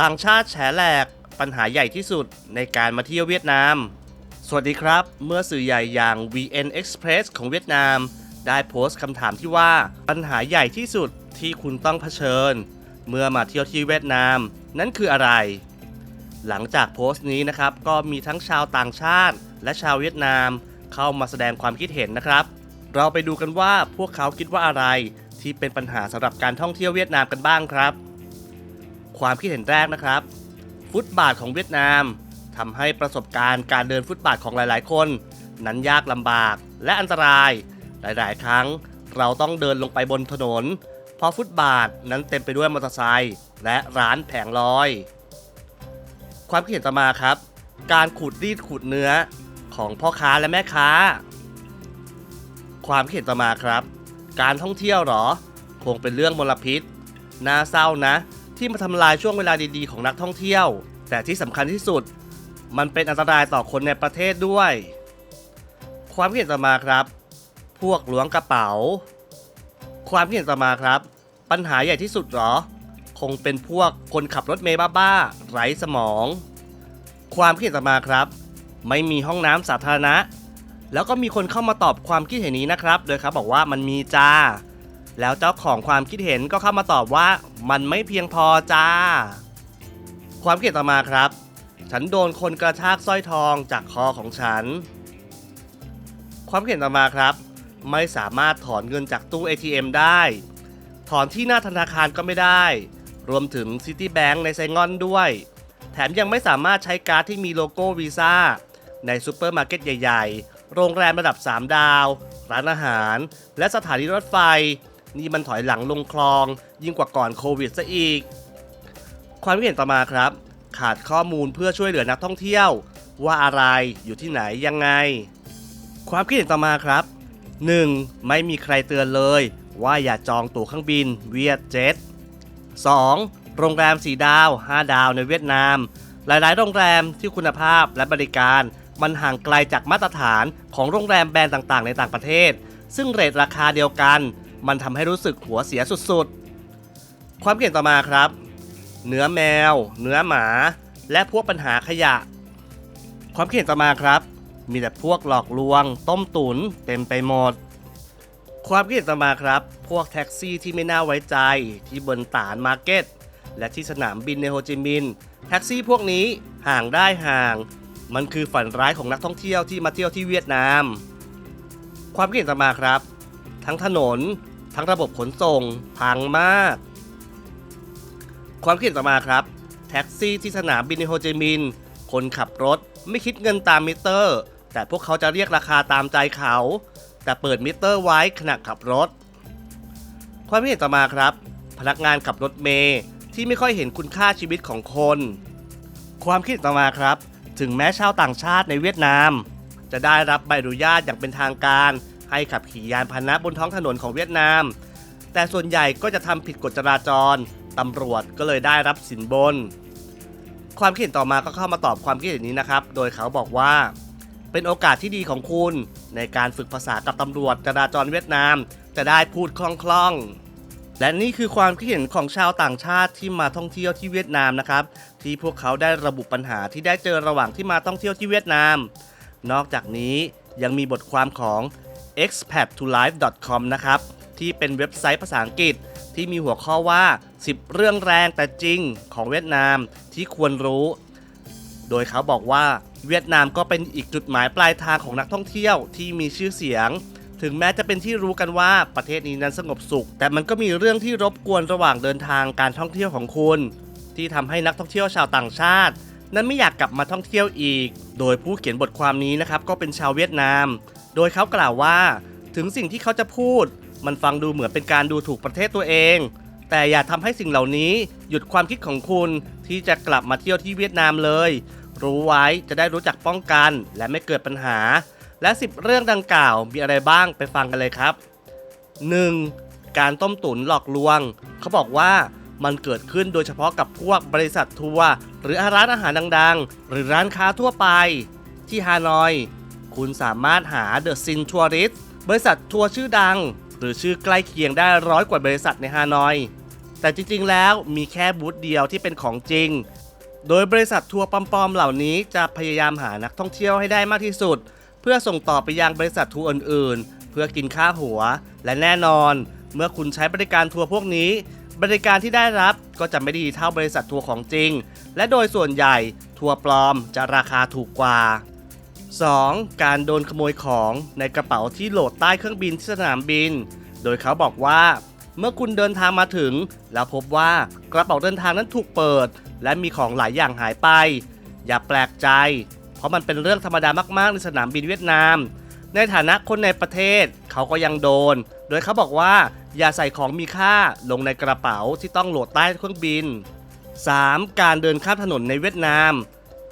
ต่างชาติแฉแหลกปัญหาใหญ่ที่สุดในการมาเที่ยวเวียดนาม สวัสดีครับ เมื่อสื่อใหญ่อย่าง VN Express ของเวียดนาม ได้โพสต์คำถามที่ว่าปัญหาใหญ่ที่สุดที่คุณต้องเผชิญ เมื่อมาเที่ยวที่เวียดนาม นั่นคืออะไร หลังจากโพสต์นี้นะครับ ก็มีทั้งชาวต่างชาติ และชาวเวียดนาม เข้ามาแสดงความคิดเห็นนะครับ เราไปดูกันว่าพวกเขาคิดว่าอะไรที่เป็นปัญหาสำหรับการท่องเที่ยวเวียดนามกันบ้างครับ ความคิดเห็นแรกนะครับ ฟุตบาทของเวียดนามทำให้ประสบการณ์การเดินฟุตบาทของหลายๆ คน นั้นยากลำบากและอันตราย หลายๆ ครั้งเราต้องเดินลงไปบนถนน เพราะฟุตบาทนั้นเต็มไปด้วยมอเตอร์ไซค์และร้านแผงลอย ความคิดเห็นต่อมาครับ การขูดรีดขูดเนื้อของพ่อค้าและแม่ค้า ความคิดเห็นต่อมาครับ การท่องเที่ยวหรอ คงเป็นเรื่องมลพิษ น่าเศร้านะ ที่มาทำลายช่วงเวลาดีๆ ของนักท่องเที่ยว แต่ที่สำคัญที่สุด มันเป็นอันตรายต่อคนในประเทศด้วย ความคิดเห็นต่อมาครับ พวกล้วงกระเป๋า ความคิดเห็นต่อมาครับ ปัญหาใหญ่ที่สุดหรอ คงเป็นพวกคนขับรถเมล์บ้าๆไร้สมอง ความคิดเห็นต่อมาครับ ไม่มีห้องน้ำสาธารณะ แล้วก็มีคนเข้ามาตอบความคิดเห็นนี้นะครับ โดยเขาบอกว่ามันมีจ้า แล้วเจ้าของความคิดเห็นก็เข้ามาตอบว่ามันไม่เพียงพอจ้า ความคิดเห็นต่อมาครับ ฉันโดนคนกระชากสร้อยทองจากคอของฉัน ความคิดเห็นต่อมาครับ ไม่สามารถถอนเงินจากตู้ ATM ได้ ถอนที่หน้าธนาคารก็ไม่ได้ รวมถึง Citibank ในไซงอนด้วย แถมยังไม่สามารถใช้การ์ดที่มีโลโก้วีซ่าในซูเปอร์มาร์เก็ตใหญ่ ๆ โรงแรมระดับ 3 ดาว ร้านอาหาร และสถานีรถไฟ นี่มันถอยหลังลงคลอง ยิ่งกว่าก่อนโควิดซะอีก ความคิดเห็นต่อมาครับ ขาดข้อมูลเพื่อช่วยเหลือนักท่องเที่ยว ว่าอะไรอยู่ที่ไหนยังไง ความคิดเห็นต่อมาครับ 1. ไม่มีใครเตือนเลย ว่าอย่าจองตั๋วเครื่องบินเวียดเจ็ต 2. โรงแรม4ดาว 5 ดาวในเวียดนาม หลาย ๆ โรงแรมที่คุณภาพและบริการมันห่างไกลจากมาตรฐานของโรงแรมแบรนด์ต่าง ๆ ในต่างประเทศ ซึ่งเรทราคาเดียวกัน มันทำให้รู้สึกหัวเสียสุดๆ ความเห็นต่อมาครับ เนื้อแมว เนื้อหมา และพวกปัญหาขยะ ความคิดเห็นต่อมาครับ มีแต่พวกหลอกลวง ต้มตุนเต็มไปหมด ความคิดเห็นต่อมาครับ พวกแท็กซี่ที่ไม่น่าไว้ใจที่บนตานมาร์เก็ตและที่สนามบินในโฮจิมินห์แท็กซี่พวกนี้ห่างได้ห่าง มันคือฝันร้ายของนักท่องเที่ยวที่มาเที่ยวที่เวียดนาม ความคิดเห็นต่อมาครับ ทั้งถนน ทั้งระบบขนส่ง พังมาก ความคิดต่อมาครับ แท็กซี่ที่สนามบินโฮจิมินห์คนขับรถไม่คิดเงินตามมิเตอร์ แต่พวกเขาจะเรียกราคาตามใจเขา แต่เปิดมิเตอร์ไว้ขณะขับรถ ความคิดต่อมาครับ พนักงานขับรถเมย์ที่ไม่ค่อยเห็นคุณค่าชีวิตของคน ความคิดต่อมาครับ ถึงแม้ชาวต่างชาติในเวียดนาม จะได้รับใบอนุญาตอย่างเป็นทางการ ให้ขับขี่ยานพาหนะบนท้องถนนของเวียดนาม แต่ส่วนใหญ่ก็จะทำผิดกฎจราจรตำรวจก็เลยได้รับสินบน ความคิดเห็นต่อมาก็เข้ามาตอบความคิดเห็นนี้นะครับ โดยเขาบอกว่า เป็นโอกาสที่ดีของคุณ ในการฝึกภาษากับตำรวจจราจรเวียดนาม จะได้พูดคล่องๆและนี่คือความคิดเห็นของชาวต่างชาติที่มาท่องเที่ยวที่เวียดนามนะครับ ที่พวกเขาได้ระบุปัญหาที่ได้เจอระหว่างที่มาท่องเที่ยวที่เวียดนาม นอกจากนี้ยังมีบทความของ expat2life.com นะครับ ที่เป็นเว็บไซต์ภาษาอังกฤษที่มีหัวข้อว่า 10 เรื่องแรงแต่จริงของเวียดนามที่ควรรู้ โดยเขาบอกว่าเวียดนามก็เป็นอีกจุดหมายปลายทางของนักท่องเที่ยวที่มีชื่อเสียง ถึงแม้จะเป็นที่รู้กันว่าประเทศนี้นั้นสงบสุข แต่มันก็มีเรื่องที่รบกวนระหว่างเดินทางการท่องเที่ยวของคุณ ที่ทำให้นักท่องเที่ยวชาวต่างชาติ นั้นไม่อยากกลับมาท่องเที่ยวอีก โดยผู้เขียนบทความนี้นะครับก็เป็นชาวเวียดนาม โดยเขากล่าวว่า ถึงสิ่งที่เขาจะพูด มันฟังดูเหมือนเป็นการดูถูกประเทศตัวเอง แต่อย่าทำให้สิ่งเหล่านี้หยุดความคิดของคุณที่จะกลับมาเที่ยวที่เวียดนามเลย รู้ไว้จะได้รู้จักป้องกันและไม่เกิดปัญหา และ 10 เรื่องดังกล่าวมีอะไรบ้างไปฟังกันเลยครับ 1. การต้มตุ๋นหลอกลวง เขาบอกว่ามันเกิดขึ้นโดยเฉพาะกับพวกบริษัททัวร์หรือร้านอาหารดังๆ หรือร้านค้าทั่วไป ที่ฮานอย คุณสามารถหา The Sin Tourist บริษัททัวร์ชื่อดัง หรือชื่อใกล้เคียงได้ร้อยกว่าบริษัทในฮานอย แต่จริง ๆ แล้วมีแค่บูธเดียวที่เป็นของจริง โดยบริษัททัวร์ปลอมๆเหล่านี้จะพยายามหานักท่องเที่ยวให้ได้มากที่สุด เพื่อส่งต่อไปยังบริษัททัวร์อื่นๆ เพื่อกินค่าหัว และแน่นอน เมื่อคุณใช้บริการทัวร์พวกนี้ บริการที่ได้รับก็จะไม่ดีเท่าบริษัททัวร์ของจริง และโดยส่วนใหญ่ทัวร์ปลอมจะราคาถูกกว่า 2. การโดนขโมยของในกระเป๋าที่โหลดใต้เครื่องบินที่สนามบิน โดยเขาบอกว่า เมื่อคุณเดินทางมาถึง แล้วพบว่ากระเป๋าเดินทางนั้นถูกเปิด และมีของหลายอย่างหายไป อย่าแปลกใจ เพราะมันเป็นเรื่องธรรมดามากๆในสนามบินเวียดนาม ในฐานะคนในประเทศเขาก็ยังโดน โดยเขาบอกว่า อย่าใส่ของมีค่าลงในกระเป๋าที่ต้องโหลดใต้เครื่องบิน 3. การเดินข้ามถนนในเวียดนาม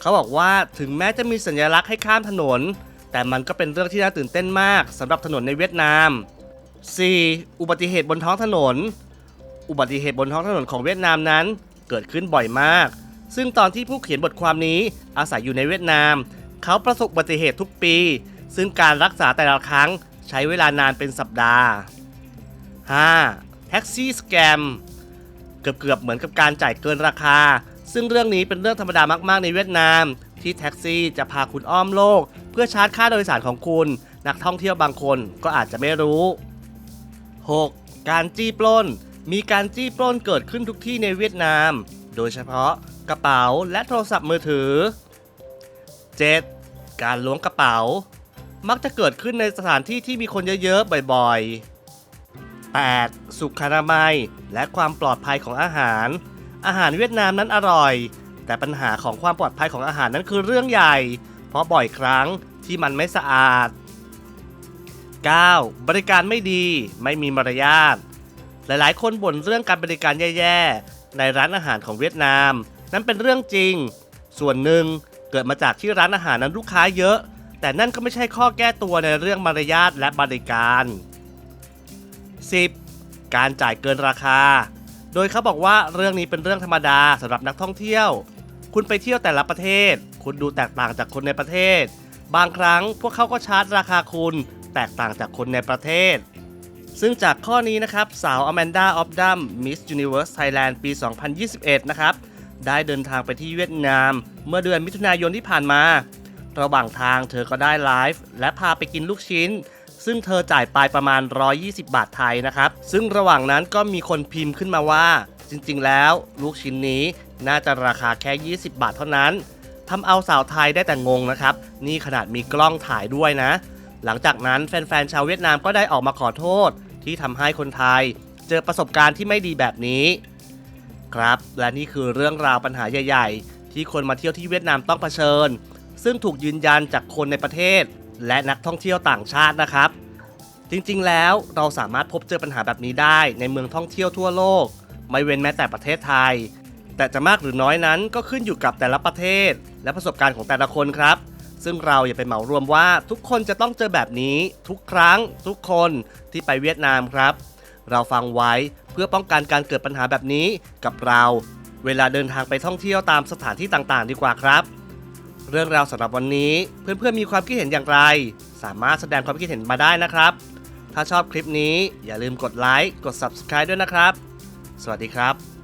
เขาบอกว่าถึงแม้จะมีสัญลักษณ์ให้ข้ามถนน แต่มันก็เป็นเรื่องที่น่าตื่นเต้นมากสำหรับถนนในเวียดนาม 4. อุบัติเหตุบนท้องถนน อุบัติเหตุบนท้องถนนของเวียดนามนั้น เกิดขึ้นบ่อยมาก ซึ่งตอนที่ผู้เขียนบทความนี้อาศัยอยู่ในเวียดนาม เขาประสบอุบัติเหตุทุกปี ซึ่งการรักษาแต่ละครั้งใช้เวลานานเป็นสัปดาห์ 5. แท็กซี่สแกม เกือบๆเหมือนกับการจ่ายเกินราคา ซึ่งเรื่องนี้เป็นเรื่องธรรมดามากๆในเวียดนาม ที่แท็กซี่จะพาคุณอ้อมโลก เพื่อชาร์จค่าโดยสารของคุณ นักท่องเที่ยวบางคนก็อาจจะไม่รู้ 6. การจี้ปล้น มีการจี้ปล้นเกิดขึ้นทุกที่ในเวียดนาม โดยเฉพาะกระเป๋าและโทรศัพท์มือถือ 7. การล้วงกระเป๋า มักจะเกิดขึ้นในสถานที่ที่มีคนเยอะๆบ่อยๆ 8. สุขอนามัย และความปลอดภัยของอาหาร อาหารเวียดนามนั้นอร่อย แต่ปัญหาของความปลอดภัยของอาหารนั้นคือเรื่องใหญ่ เพราะบ่อยครั้งที่มันไม่สะอาด 9. บริการไม่ดี ไม่มีมารยาท หลายๆ คนบ่นเรื่องการบริการแย่ๆ ในร้านอาหารของเวียดนาม นั้นเป็นเรื่องจริง ส่วนหนึ่งเกิดมาจากที่ร้านอาหารนั้นลูกค้าเยอะ แต่นั่นก็ไม่ใช่ข้อแก้ตัวในเรื่องมารยาทและบริการ 10. การจ่ายเกินราคา โดยเขาบอกว่าเรื่องนี้เป็นเรื่องธรรมดาสำหรับนักท่องเที่ยว คุณไปเที่ยวแต่ละประเทศ คุณดูแตกต่างจากคนในประเทศ บางครั้งพวกเขาก็ชาร์จราคาคุณแตกต่างจากคนในประเทศ ซึ่งจากข้อนี้นะครับ สาวอแมนดาออฟดัมมิส s u นิเว r ร์สไทยแลนด์ปี 2021 นะครับ ได้เดินทางไปที่เวียดนาม เมื่อเดือนมิถุนายนที่ผ่านมา ระหว่างทางเธอก็ได้ไลฟ์และพาไปกินลูกชิ้น ซึ่งเธอจ่ายไปประมาณ 120 บาทไทยนะครับ ซึ่งระหว่างนั้นก็มีคนพิมพ์ขึ้นมาว่า จริงๆ แล้ว ลูกชิ้นนี้น่าจะราคาแค่ 20 บาทเท่านั้นทำเอาสาวไทยได้แต่งงนะครับ นี่ขนาดมีกล้องถ่ายด้วยนะ หลังจากนั้นแฟนๆ ชาวเวียดนามก็ได้ออกมาขอโทษ ที่ทำให้คนไทย เจอประสบการณ์ที่ไม่ดีแบบนี้ ครับ และนี่คือเรื่องราวปัญหาใหญ่ ๆ ที่คนมาเที่ยวที่เวียดนามต้องเผชิญ ซึ่งถูกยืนยันจากคนในประเทศ และนักท่องเที่ยวต่างชาตินะครับ จริงๆ แล้วเราสามารถพบเจอปัญหาแบบนี้ได้ในเมืองท่องเที่ยวทั่วโลก ไม่เว้นแม้แต่ประเทศไทย แต่จะมากหรือน้อยนั้นก็ขึ้นอยู่กับแต่ละประเทศ และประสบการณ์ของแต่ละคนครับ ซึ่งเราอย่าไปเหมารวมว่าทุกคนจะต้องเจอแบบนี้ทุกครั้ง ทุกคนที่ไปเวียดนามครับ เราฟังไว้เพื่อป้องกันการเกิดปัญหาแบบนี้กับเรา เวลาเดินทางไปท่องเที่ยวตามสถานที่ต่างๆ ดีกว่าครับ เรื่องราวสำหรับวันนี้เพื่อนๆมีความคิดเห็นอย่างไร สามารถแสดงความคิดเห็นมาได้นะครับ ถ้าชอบคลิปนี้อย่าลืมกดไลค์กด Subscribe ด้วยนะครับ สวัสดีครับ